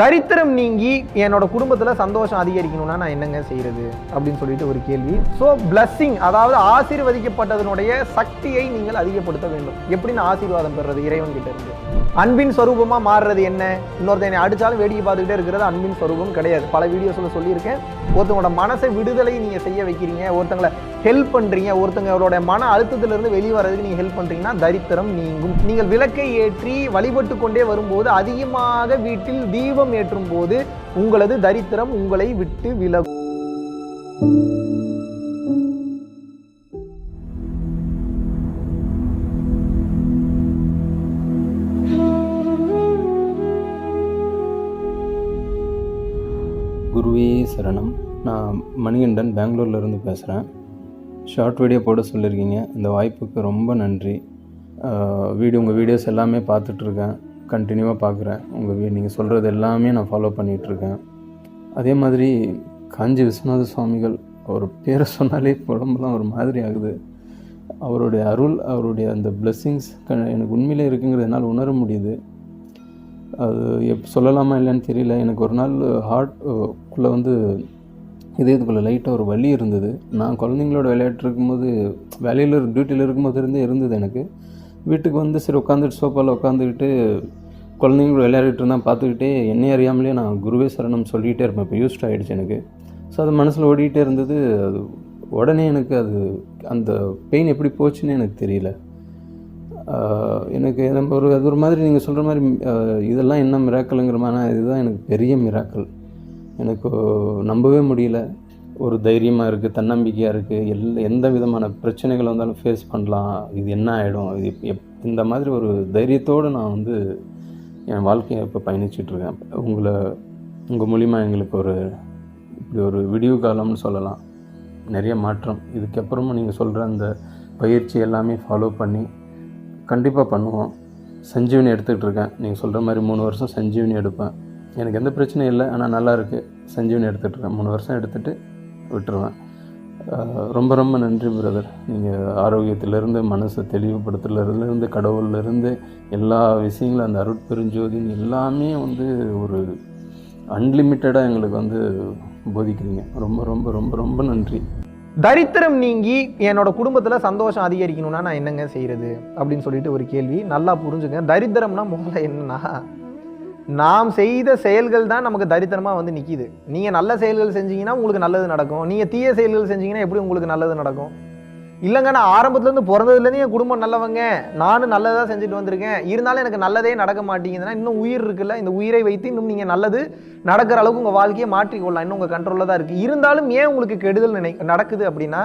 தரித்திரம் நீங்கி என்னோட குடும்பத்தில் சந்தோஷம் அதிகரிக்கணும்னா நான் என்னங்க செய்யறது அப்படின்னு சொல்லிட்டு ஒரு கேள்வி. ஸோ பிளஸ்ஸிங் அதாவது ஆசீர்வதிக்கப்பட்டதனுடைய சக்தியை நீங்கள் அதிகப்படுத்த வேண்டும். எப்படின்னு ஆசீர்வாதம் பெறுறது இறைவன் கிட்ட இருந்து. அன்பின் ஸ்வரூபமாக மாறுறது என்ன? இன்னொருத்தன் என்னை அடிச்சாலும் வேடிக்கை பார்த்துக்கிட்டே இருக்கிறது அன்பின் ஸ்வரூபம் கிடையாது. பல வீடியோஸில் சொல்லியிருக்கேன். ஒருத்தவங்களோட மனசை விடுதலை நீங்கள் செய்ய வைக்கிறீங்க ஒருத்தங்களை ஹெல்ப் பண்ணுறீங்க ஒருத்தங்களோட மன அழுத்தத்திலிருந்து வெளியே வர்றதுக்கு நீங்கள் ஹெல்ப் பண்ணுறீங்கன்னா தரித்திரம் நீங்கும். நீங்கள் விளக்கை ஏற்றி வழிபட்டு கொண்டே வரும்போது அதிகமாக வீட்டில் தீபம் ஏற்றும் போது உங்களது தரித்திரம் உங்களை விட்டு விலகும். சரணம். நான் மணிகண்டன் பெங்களூர்லேருந்து பேசுகிறேன் ஷார்ட் வீடியோ போட சொல்லியிருக்கீங்க இந்த வாய்ப்புக்கு ரொம்ப நன்றி. வீடியோ உங்கள் வீடியோஸ் எல்லாமே பார்த்துட்ருக்கேன். கண்டினியூவாக பார்க்குறேன். உங்கள் வீ நீங்கள் சொல்கிறது எல்லாமே நான் ஃபாலோ பண்ணிகிட்ருக்கேன் அதே மாதிரி காஞ்சி விஸ்வநாத சுவாமிகள் அவர் பேரை சொன்னாலே உடம்புலாம் ஒரு மாதிரி ஆகுது. அவருடைய அருள் அவருடைய அந்த பிளெஸ்ஸிங்ஸ் எனக்கு உண்மையிலே இருக்குங்கிறது என்னால் உணர முடியுது. அது எப் சொல்லலாமா இல்லைன்னு தெரியல. எனக்கு ஒரு நாள் ஹார்ட் குள்ளே வந்து இதயத்துக்குள்ளே லைட்டாக ஒரு வலி இருந்தது. நான் குழந்தைங்களோட விளையாட்டு இருக்கும்போது வேலையில் டியூட்டியில் இருக்கும்போது இருந்தே இருந்தது எனக்கு. வீட்டுக்கு வந்து சரி உட்காந்துட்டு சோஃபாவில் உட்காந்துக்கிட்டு குழந்தைங்களோட விளையாடிட்டு இருந்தால் பார்த்துக்கிட்டே என்னை அறியாமலே நான் குருவே சரணம் சொல்லிகிட்டே இருப்பேன். இப்போ யூஸ்ட் ஆகிடுச்சு எனக்கு. ஸோ அது மனசில் ஓடிக்கிட்டே இருந்தது. அது உடனே எனக்கு அது அந்த பெயின் எப்படி போச்சுன்னு எனக்கு தெரியல. எனக்கு நம்ம ஒரு அது ஒரு மாதிரி நீங்கள் சொல்கிற மாதிரி இதெல்லாம் என்ன மிராக்கலுங்கிற மாதிரி இதுதான் எனக்கு பெரிய மிராக்கல் எனக்கு நம்பவே முடியல. ஒரு தைரியமாக இருக்குது தன்னம்பிக்கையாக இருக்குது எல் எந்த விதமான பிரச்சனைகள் வந்தாலும் ஃபேஸ் பண்ணலாம். இது என்ன ஆகிடும் இது எப்- எப் இந்த மாதிரி ஒரு தைரியத்தோடு நான் வந்து என் வாழ்க்கையை இப்போ பயணிச்சிட்ருக்கேன் உங்களை உங்கள் மூலிமா எங்களுக்கு ஒரு இப்படி ஒரு விடிவு காலம்னு சொல்லலாம். நிறைய மாற்றம். இதுக்கப்புறமும் நீங்கள் சொல்கிற அந்த பயிற்சி எல்லாமே ஃபாலோ பண்ணி கண்டிப்பாக பண்ணுவோம். சஞ்சீவனி எடுத்துக்கிட்டு இருக்கேன். நீங்கள் சொல்கிற மாதிரி மூணு வருஷம் சஞ்சீவனி எடுப்பேன். எனக்கு எந்த பிரச்சனையும் இல்லை. ஆனால் நல்லா இருக்குது சஞ்சீவனி எடுத்துகிட்டு இருக்கேன். மூணு வருஷம் எடுத்துகிட்டு விட்டுருவேன். ரொம்ப ரொம்ப நன்றி பிரதர் நீங்கள் ஆரோக்கியத்திலேருந்து மனசை தெளிவுபடுத்துறதுலேருந்து கடவுள்லேருந்து எல்லா விஷயங்களும் அந்த அருட்பெருஞ்சோதின்னு எல்லாமே வந்து ஒரு அன்லிமிட்டடாக எங்களுக்கு வந்து போதிக்கிறீங்க. ரொம்ப ரொம்ப ரொம்ப ரொம்ப நன்றி. தரித்திரம் நீங்கி என்னோட குடும்பத்தில் சந்தோஷம் அதிகரிக்கணும்னா நான் என்னங்க செய்கிறது அப்படின்னு சொல்லிட்டு ஒரு கேள்வி. நல்லா புரிஞ்சுங்க. தரித்திரம்னா முதல்ல என்னன்னா நாம் செய்த செயல்கள் தான் நமக்கு தரித்திரமாக வந்து நிற்கிது நீங்கள் நல்ல செயல்கள் செஞ்சீங்கன்னா உங்களுக்கு நல்லது நடக்கும். நீங்கள் தீய செயல்கள் செஞ்சீங்கன்னா எப்படி உங்களுக்கு நல்லது நடக்கும்? இல்லைங்க நான் ஆரம்பத்துலேருந்து பிறந்ததுலேருந்து என் குடும்பம் நல்லவங்க. நானும் நல்லதாக செஞ்சுட்டு வந்திருக்கேன். இருந்தாலும் எனக்கு நல்லதே நடக்க மாட்டேங்குதுன்னா இன்னும் உயிர் இருக்குல்ல இந்த உயிரை வைத்து இன்னும் நீங்கள் நல்லது நடக்கிற அளவுக்கு உங்கள் வாழ்க்கையை மாற்றிக்கொள்ளலாம். இன்னும் உங்கள் கண்ட்ரோலில் தான் இருக்குது இருந்தாலும் ஏன் உங்களுக்கு கெடுதல் நினை நடக்குது அப்படின்னா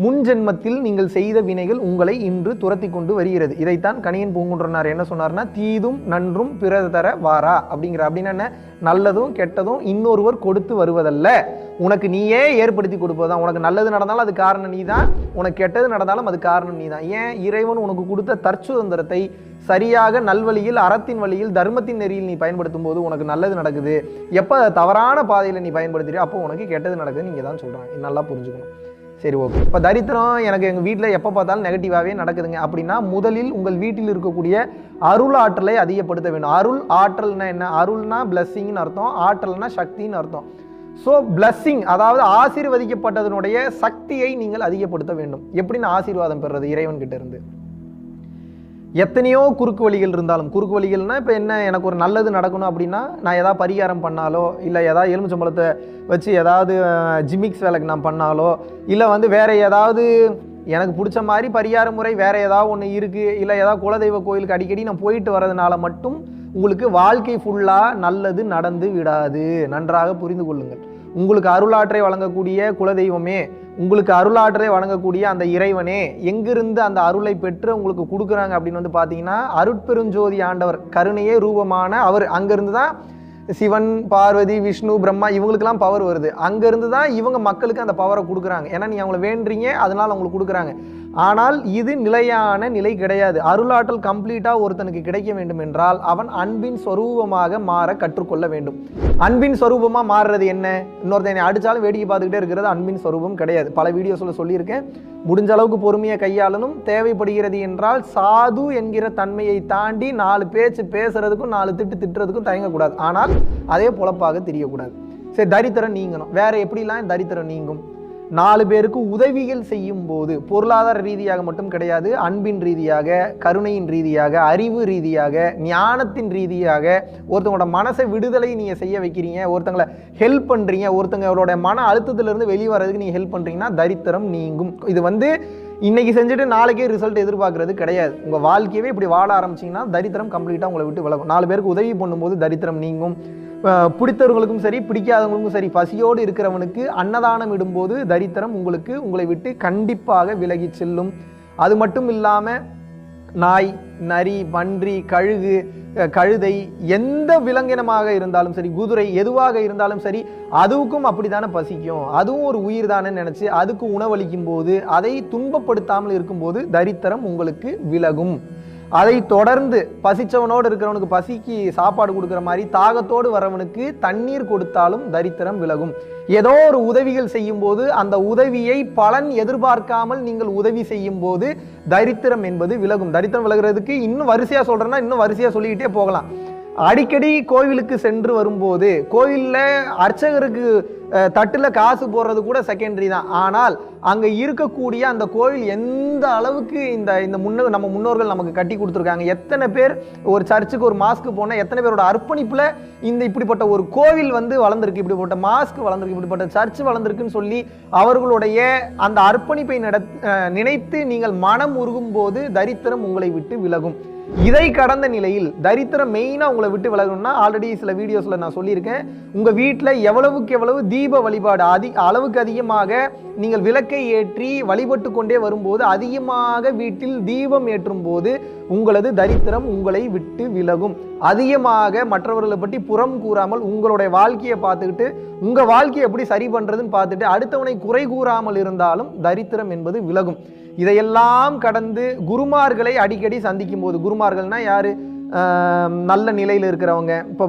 முன் ஜென்மத்தில் நீங்கள் செய்த வினைகள் உங்களை இன்று துரத்தி கொண்டு வருகிறது. இதைத்தான் கணியன் பூங்குன்றனார் என்ன சொன்னார்னா தீதும் நன்றும் பிற தர வாரா அப்படிங்கிற அப்படின்னா என்ன? நல்லதும் கெட்டதும் இன்னொருவர் கொடுத்து வருவதல்ல. உனக்கு நீயே ஏற்படுத்தி கொடுப்பதுதான். உனக்கு நல்லது நடந்தாலும் அது காரணம் நீ தான் உனக்கு கெட்டது நடந்தாலும் அது காரணம் நீ தான் ஏன்? இறைவன் உனக்கு கொடுத்த தற்சுதந்திரத்தை சரியாக நல்வழியில் அறத்தின் வழியில் தர்மத்தின் நெறியில் நீ பயன்படுத்தும் போது உனக்கு நல்லது நடக்குது. எப்போ? தவறான பாதையில் நீ பயன்படுத்துறியோ அப்போ உனக்கு கெட்டது நடக்குது நீங்கள் தான் சொல்கிறாங்க நல்லா புரிஞ்சுக்கணும். சரி ஓகே இப்போ தரித்திரம் எனக்கு எங்கள் வீட்டில் எப்போ பார்த்தாலும் நெகட்டிவாகவே நடக்குதுங்க. அப்படின்னா முதலில் உங்கள் வீட்டில் இருக்கக்கூடிய அருள் ஆற்றலை அதிகப்படுத்த வேண்டும். அருள் ஆற்றல்னா என்ன? அருள்னா பிளஸ்ஸிங்னு அர்த்தம். ஆற்றல்னா சக்தின்னு அர்த்தம். ஸோ பிளஸ்ஸிங் அதாவது ஆசீர்வதிக்கப்பட்டதனுடைய சக்தியை நீங்கள் அதிகப்படுத்த வேண்டும். எப்படின்னு ஆசீர்வாதம் பெறுறது இறைவன் கிட்டேருந்து இருந்து? எத்தனையோ குறுக்கு வழிகள் இருந்தாலும் குறுக்கு வழிகள்னால் இப்போ என்ன எனக்கு ஒரு நல்லது நடக்கணும் அப்படின்னா நான் ஏதாவது பரிகாரம் பண்ணாலோ இல்லை ஏதாவது எலுமிச்சம்பழத்தை வச்சு ஏதாவது ஜிமிக்ஸ் வேலைக்கு நான் பண்ணாலோ இல்லை வந்து வேறு ஏதாவது எனக்கு பிடிச்ச மாதிரி பரிகார முறை வேறு ஏதாவது ஒன்று இருக்குது இல்லை ஏதாவது குலதெய்வ கோயிலுக்கு அடிக்கடி நான் போயிட்டு வரதுனால மட்டும் உங்களுக்கு வாழ்க்கை ஃபுல்லாக நல்லது நடந்து விடாது. நன்றாக புரிந்து கொள்ளுங்கள். உங்களுக்கு அருளாற்றை வழங்கக்கூடிய குலதெய்வமே உங்களுக்கு அருளாற்றை வழங்கக்கூடிய அந்த இறைவனே எங்கிருந்து அந்த அருளை பெற்று உங்களுக்கு கொடுக்குறாங்க அப்படின்னு வந்து பார்த்தீங்கன்னா அருட்பெருஞ்சோதி ஆண்டவர் கருணையே ரூபமான அவர். அங்கேருந்து தான் சிவன் பார்வதி விஷ்ணு பிரம்மா இவங்களுக்கெல்லாம் பவர் வருது. அங்கேருந்து தான் இவங்க மக்களுக்கு அந்த பவரை கொடுக்குறாங்க. ஏன்னா நீ அவங்கள வேண்டுறீங்க அதனால அவங்களுக்கு கொடுக்குறாங்க. ஆனால் இது நிலையான நிலை கிடையாது. அருளாற்றல் கம்ப்ளீட்டாக ஒருத்தனுக்கு கிடைக்க வேண்டும் என்றால் அவன் அன்பின் சொரூபமாக மாற கற்றுக்கொள்ள வேண்டும். அன்பின் சொரூபமாக மாறுறது என்ன? இன்னொருத்தனை அடித்தாலும் வேடிக்கை பார்த்துக்கிட்டே இருக்கிறது அன்பின் சொரூபம் கிடையாது. பல வீடியோஸில் சொல்லியிருக்கேன். முடிஞ்ச அளவுக்கு பொறுமையை கையாளணும். தேவைப்படுகிறது என்றால் சாது என்கிற தன்மையை தாண்டி நாலு பேச்சு பேசுறதுக்கும் நாலு திட்டு திட்டுறதுக்கும் தயங்கக்கூடாது. ஆனால் அதே பொழப்பாக தெரியக்கூடாது. சரி தரித்திரம் நீங்கணும். வேற எப்படிலாம் தரித்திரம் நீங்கும்? நாலு பேருக்கு உதவிகள் செய்யும் போது பொருளாதார ரீதியாக மட்டும் கிடையாது அன்பின் ரீதியாக கருணையின் ரீதியாக அறிவு ரீதியாக ஞானத்தின் ரீதியாக ஒருத்தவங்களோட மனசை விடுதலை நீங்கள் செய்ய வைக்கிறீங்க ஒருத்தங்களை ஹெல்ப் பண்ணுறீங்க ஒருத்தங்களோட மன அழுத்தத்திலிருந்து வெளியே வர்றதுக்கு நீங்கள் ஹெல்ப் பண்ணுறீங்கன்னா தரித்திரம் நீங்கும். இது வந்து இன்னைக்கு செஞ்சுட்டு நாளைக்கே ரிசல்ட் எதிர்பார்க்கறது கிடையாது. உங்கள் வாழ்க்கையவே இப்படி வாழ ஆரம்பிச்சிங்கன்னா தரித்திரம் கம்ப்ளீட்டாக உங்களை விட்டு விலகும். நாலு பேருக்கு உதவி பண்ணும்போது தரித்திரம் நீங்கும். பிடித்தவர்களுக்கும் சரி பிடிக்காதவங்களுக்கும் சரி பசியோடு இருக்கிறவனுக்கு அன்னதானம் இடும்போது தரித்திரம் உங்களுக்கு உங்களை விட்டு கண்டிப்பாக விலகி செல்லும். அது மட்டும் இல்லாமல் நாய் நரி பன்றி கழுகு கழுதை எந்த விலங்கினமாக இருந்தாலும் சரி குதிரை எதுவாக இருந்தாலும் சரி அதுவுக்கும் அப்படித்தானே பசிக்கும். அதுவும் ஒரு உயிர் தானே நினச்சி அதுக்கு உணவளிக்கும் போது அதை துன்பப்படுத்தாமல் இருக்கும்போது தரித்திரம் உங்களுக்கு விலகும். அதை தொடர்ந்து பசிச்சவனோடு இருக்கிறவனுக்கு பசிக்கு சாப்பாடு கொடுக்குற மாதிரி தாகத்தோடு வரவனுக்கு தண்ணீர் கொடுத்தாலும் தரித்திரம் விலகும். ஏதோ ஒரு உதவிகள் செய்யும் போது அந்த உதவியை பலன் எதிர்பார்க்காமல் நீங்கள் உதவி செய்யும் போது தரித்திரம் என்பது விலகும். தரித்திரம் விலகிறதுக்கு இன்னும் வரிசையா சொல்கிறேன்னா இன்னும் வரிசையாக சொல்லிக்கிட்டே போகலாம். அடிக்கடி கோவிலுக்கு சென்று வரும்போது கோவிலில் அர்ச்சகருக்கு தட்டில் காசு போடுறது கூட செகண்டரி தான். ஆனால் அங்கே இருக்கக்கூடிய அந்த கோவில் எந்த அளவுக்கு இந்த இந்த முன்ன நம்ம முன்னோர்கள் நமக்கு கட்டி கொடுத்துருக்காங்க. எத்தனை பேர் ஒரு சர்ச்சுக்கு ஒரு மாஸ்க்கு போனால் எத்தனை பேரோட அர்ப்பணிப்பில் இந்த இப்படிப்பட்ட ஒரு கோவில் வந்து வளர்ந்துருக்கு இப்படிப்பட்ட மாஸ்க் வளர்ந்துருக்கு இப்படிப்பட்ட சர்ச் வளர்ந்துருக்குன்னு சொல்லி அவர்களுடைய அந்த அர்ப்பணிப்பை நட நினைத்து நீங்கள் மனம் உருகும் போது தரித்திரம் உங்களை விட்டு விலகும். இதை கடந்த நிலையில் தரித்திரம் மெயினாக உங்களை விட்டு விலகணும்னா ஆல்ரெடி சில வீடியோஸில் நான் சொல்லியிருக்கேன். உங்கள் வீட்டில் எவ்வளவுக்கு எவ்வளவு தீப வழிபாடு அதி அளவுக்கு அதிகமாக நீங்கள் விளக்கை ஏற்றி வழிபட்டு கொண்டே வரும்போது அதிகமாக வீட்டில் தீபம் ஏற்றும் போது உங்களது தரித்திரம் உங்களை விட்டு விலகும். அதிகமாக மற்றவர்களை பற்றி புறம் கூறாமல் உங்களுடைய வாழ்க்கையை பார்த்துக்கிட்டு உங்கள் வாழ்க்கையை எப்படி சரி பண்ணுறதுன்னு பார்த்துட்டு அடுத்தவனை குறை கூறாமல் இருந்தாலும் தரித்திரம் என்பது விலகும். இதையெல்லாம் கடந்து குருமார்களை அடிக்கடி சந்திக்கும் போது குருமார்கள்னா யார்? நல்ல நிலையில் இருக்கிறவங்க. இப்போ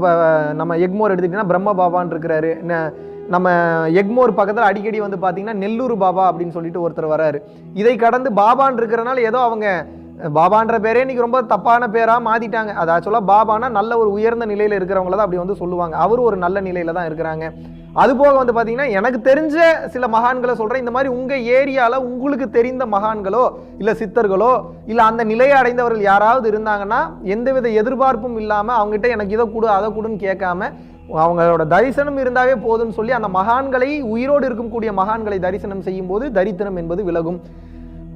நம்ம எக்மோர் எடுத்துக்கிட்டிங்கன்னா பிரம்ம பாபான்னு இருக்கிறாரு. நம்ம எக்மோர் பக்கத்தில் அடிக்கடி வந்து பார்த்தீங்கன்னா நெல்லூர் பாபா அப்படின்னு சொல்லிட்டு ஒருத்தர் வராரு. இதை கடந்து பாபான்னு இருக்கிறனால ஏதோ அவங்க பாபான்ற பேரே இன்னைக்கு ரொம்ப தப்பான பேராக மாத்திட்டாங்க. அது ஆக்சுவலாக பாபானா நல்ல ஒரு உயர்ந்த நிலையில் இருக்கிறவங்கள தான் அப்படி வந்து சொல்லுவாங்க. அவரும் ஒரு நல்ல நிலையில தான் இருக்கிறாங்க. அதுபோக வந்து பார்த்தீங்கன்னா எனக்கு தெரிஞ்ச சில மகான்களை சொல்கிறேன் இந்த மாதிரி உங்கள் ஏரியாவில் உங்களுக்கு தெரிந்த மகான்களோ இல்லை சித்தர்களோ இல்லை அந்த நிலையை அடைந்தவர்கள் யாராவது இருந்தாங்கன்னா எந்தவித எதிர்பார்ப்பும் இல்லாமல் அவங்ககிட்ட எனக்கு இதை கொடு அதை கொடுன்னு கேட்காம அவங்களோட தரிசனம் இருந்தாவே போதும்னு சொல்லி அந்த மகான்களை உயிரோடு இருக்கக்கூடிய மகான்களை தரிசனம் செய்யும் போது தரித்திரம் என்பது விலகும்.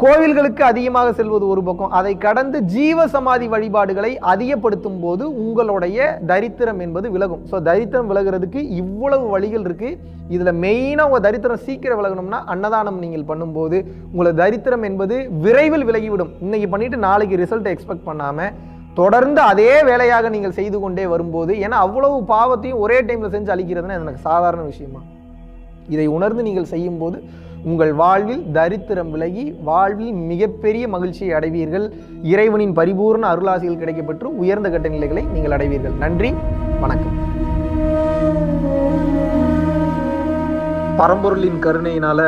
கோவில்களுக்கு அதிகமாக செல்வது ஒரு பக்கம். அதை கடந்து ஜீவ சமாதி வழிபாடுகளை அதிகப்படுத்தும் போது உங்களுடைய தரித்திரம் என்பது விலகும். ஸோ தரித்திரம் விலகிறதுக்கு இவ்வளவு வழிகள் இருக்கு. இதில் மெயினாக உங்கள் தரித்திரம் சீக்கிரம் விலகணும்னா அன்னதானம் நீங்கள் பண்ணும்போது உங்களை தரித்திரம் என்பது விரைவில் விலகிவிடும். இன்னைக்கு பண்ணிட்டு நாளைக்கு ரிசல்ட் எக்ஸ்பெக்ட் பண்ணாமல் தொடர்ந்து அதே வேலையாக நீங்கள் செய்து கொண்டே வரும்போது ஏன்னா அவ்வளவு பாவத்தையும் ஒரே டைமில் செஞ்சு அழிக்கிறதுனா எனக்கு சாதாரண விஷயமா? இதை உணர்ந்து நீங்கள் செய்யும்போது உங்கள் வாழ்வில் தரித்திரம் விலகி வாழ்வில் மிகப்பெரிய மகிழ்ச்சியை அடைவீர்கள். இறைவனின் பரிபூர்ண அருளாசிகள் கிடைக்கப்பெற்று உயர்ந்த கட்ட நிலைகளை நீங்கள் அடைவீர்கள். நன்றி வணக்கம். பரம்பொருளின் கருணையினால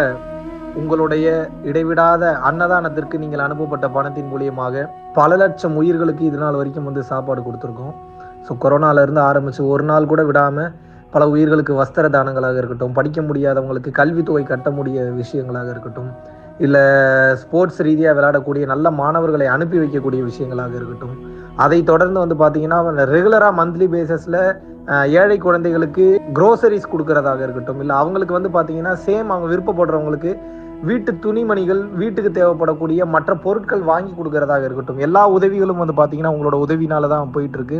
உங்களுடைய இடைவிடாத அன்னதானத்திற்கு நீங்கள் அனுப்பப்பட்ட பணத்தின் மூலியமாக பல லட்சம் உயிர்களுக்கு இது நாள் வரைக்கும் வந்து சாப்பாடு கொடுத்துருக்கோம். ஸோ கொரோனாவிலேருந்து இருந்து ஒரு நாள் கூட விடாமல் பல உயிர்களுக்கு வஸ்திர தானங்களாக இருக்கட்டும் படிக்க முடியாதவங்களுக்கு கல்வித்தொகை கட்ட முடிய விஷயங்களாக இருக்கட்டும் இல்லை ஸ்போர்ட்ஸ் ரீதியாக விளையாடக்கூடிய நல்ல மாணவர்களை அனுப்பி வைக்கக்கூடிய விஷயங்களாக இருக்கட்டும் அதை தொடர்ந்து வந்து பார்த்தீங்கன்னா ரெகுலராக மந்த்லி பேசிஸில் ஏழை குழந்தைகளுக்கு க்ரோசரிஸ் கொடுக்கறதாக இருக்கட்டும் இல்லை அவங்களுக்கு வந்து பார்த்தீங்கன்னா சேம் அவங்க விருப்பப்படுறவங்களுக்கு வீட்டு துணிமணிகள் வீட்டுக்கு தேவைப்படக்கூடிய மற்ற பொருட்கள் வாங்கி கொடுக்கறதாக இருக்கட்டும் எல்லா உதவிகளும் வந்து பார்த்தீங்கன்னா உங்களோட உதவினால தான் போயிட்டுருக்கு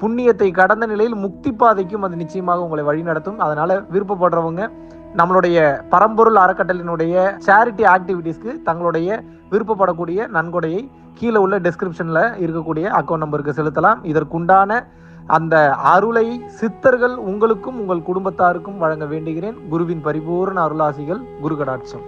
புண்ணியத்தை கடந்த நிலையில் முக்தி பாதைக்கும் அது நிச்சயமாக உங்களை வழிநடத்தும் அதனால விருப்பப்படுறவங்க நம்மளுடைய பரம்பொருள் அறக்கட்டளினுடைய சேரிட்டி ஆக்டிவிட்டீஸ்க்கு தங்களுடைய விருப்பப்படக்கூடிய நன்கொடையை கீழே உள்ள டெஸ்கிரிப்ஷனில் இருக்கக்கூடிய அக்கௌண்ட் நம்பருக்கு செலுத்தலாம். இதற்குண்டான அந்த அருளை சித்தர்கள் உங்களுக்கும் உங்கள் குடும்பத்தாருக்கும் வழங்க வேண்டுகிறேன். குருவின் பரிபூர்ண அருளாசிகள் குரு கடாட்சம்